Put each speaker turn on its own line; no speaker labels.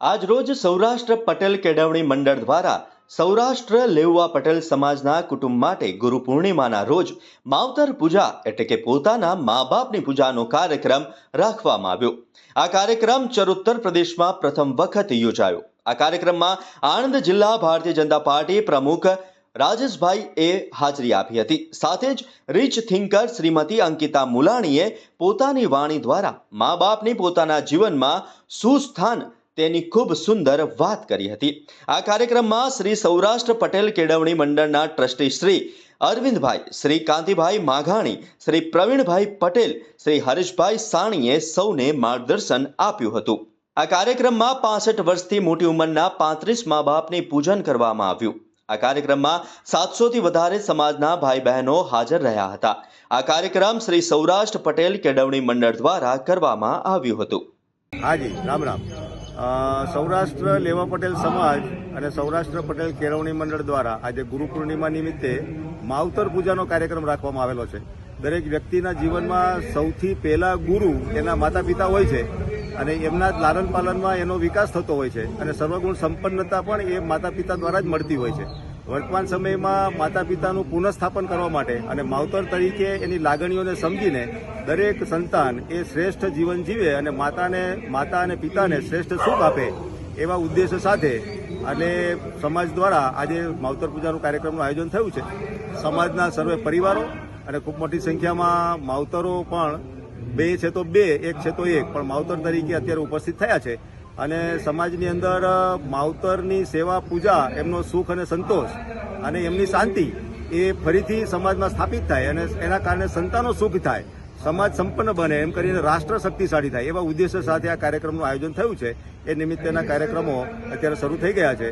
આજરોજ સૌરાષ્ટ્ર પટેલ કેળવણી મંડળ દ્વારા સૌરાષ્ટ્ર લેઉવા પટેલ સમાજના કુટુંબ માટે ગુરુ પૂર્ણિમાના રોજ માવતર પૂજા એટલે કે પોતાના મા બાપની પૂજાનો કાર્યક્રમ રાખવામાં આવ્યો. આ કાર્યક્રમ ચરોત્તર પ્રદેશમાં પ્રથમ વખત યોજાયો. આ કાર્યક્રમમાં આણંદ જિલ્લા ભારતીય જનતા પાર્ટી પ્રમુખ રાજેશભાઈ એ હાજરી આપી હતી. સાથે જ રીચ થિંકર શ્રીમતી અંકિતા મુલાણીએ પોતાની વાણી દ્વારા મા બાપની પોતાના જીવનમાં સુસ્થાન તેની ખૂબ સુંદર વાત કરી હતી. આ કાર્યક્રમમાં શ્રી સૌરાષ્ટ્ર પટેલ કેળવણી મંડળના ટ્રસ્ટી શ્રી અરવિંદભાઈ, શ્રી કાંતિભાઈ માઘાણી, શ્રી પ્રવીણભાઈ પટેલ, શ્રી હરીશભાઈ સાણીએ સૌને માર્ગદર્શન આપ્યું હતું. આ કાર્યક્રમમાં પાસઠ વર્ષથી મોટી ઉંમરના પાંત્રીસ મા બાપને પૂજન કરવામાં આવ્યું. આ કાર્યક્રમમાં સાતસોથી વધારે સમાજના ભાઈ બહેનો હાજર રહ્યા હતા. આ કાર્યક્રમ શ્રી સૌરાષ્ટ્ર પટેલ કેળવણી મંડળ દ્વારા કરવામાં આવ્યું હતું.
હાજી, રામ રામ. સૌરાષ્ટ્ર લેવા પટેલ સમાજ અને સૌરાષ્ટ્ર પટેલ કેળવણી મંડળ દ્વારા આજે ગુરુ પૂર્ણિમા નિમિત્તે માવતર પૂજાનો કાર્યક્રમ રાખવામાં આવેલો છે. દરેક વ્યક્તિના જીવનમાં સૌથી પહેલા ગુરુ એના માતા પિતા હોય છે અને એમના લાલન પાલનમાં એનો વિકાસ થતો હોય છે અને સર્વગુણ સંપન્નતા પણ એ માતા પિતા દ્વારા જ મળતી હોય છે. વર્તમાન સમયમાં માતા પિતાનું પુનઃસ્થાપન કરવા માટે અને માવતર તરીકે એની લાગણીઓને સમજીને દરેક સંતાન એ શ્રેષ્ઠ જીવન જીવે અને માતાને, માતા અને પિતાને શ્રેષ્ઠ સુખ આપે એવા ઉદ્દેશ સાથે અને સમાજ દ્વારા આજે માવતર પૂજાનું કાર્યક્રમનું આયોજન થયું છે. સમાજના સર્વે પરિવારો અને ખૂબ મોટી સંખ્યામાં માવતરો પણ બે છે તો બે, એક છે તો એક, પણ માવતર તરીકે અત્યારે ઉપસ્થિત થયા છે. અને સમાજની અંદર માવતરની સેવા, પૂજા, એમનો સુખ અને સંતોષ અને એમની શાંતિ એ ફરીથી સમાજમાં સ્થાપિત થાય અને એના કારણે સંતાનો સુખ થાય, સમાજ સંપન્ન બને, એમ કરીને રાષ્ટ્ર શક્તિશાળી થાય. એવા ઉદ્દેશ્ય સાથે આ કાર્યક્રમનું આયોજન થયું છે. એ નિમિત્તેના કાર્યક્રમો અત્યારે શરૂ થઈ ગયા છે.